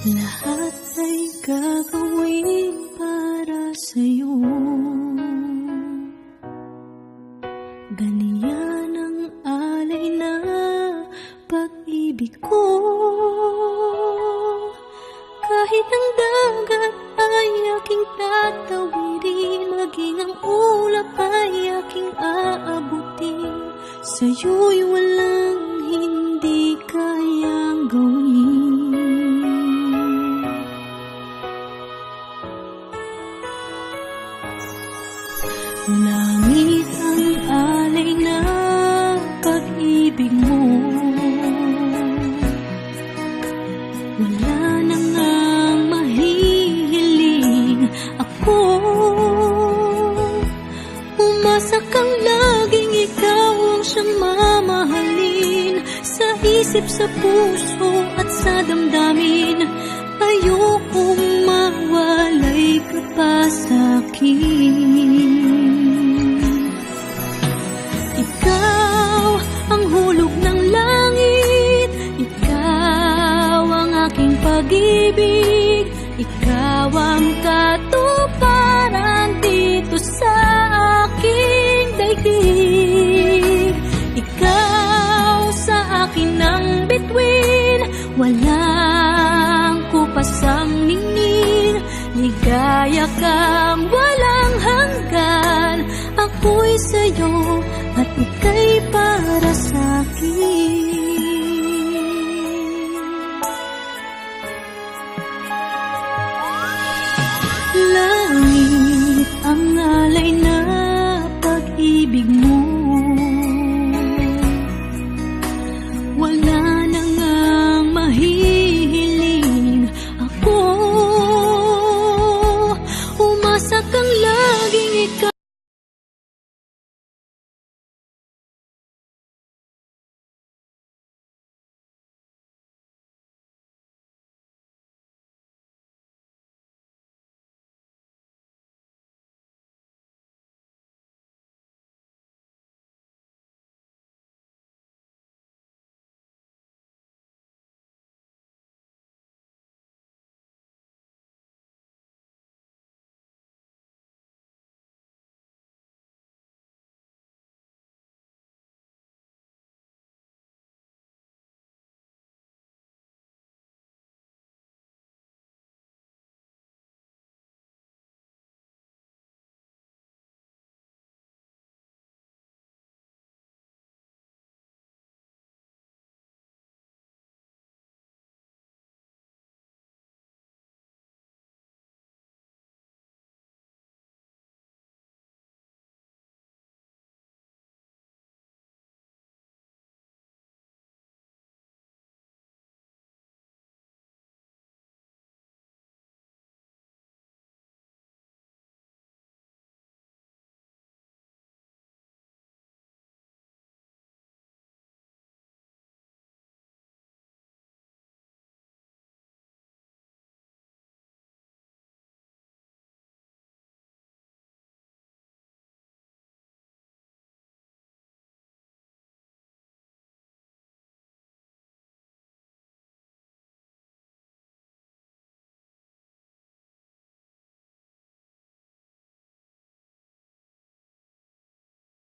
Lahat ay gagawin para sa'yo. Ganyan ang alay na pag-ibig ko. Kahit ang dagat ay aking tatawirin Maging ang ulap ay aking aabutin. Sa'yo'y walang isip, sa puso at sa damdamin Ayokong mawalay ka pa sa'kin kang walang hanggan Ako'y sa'yo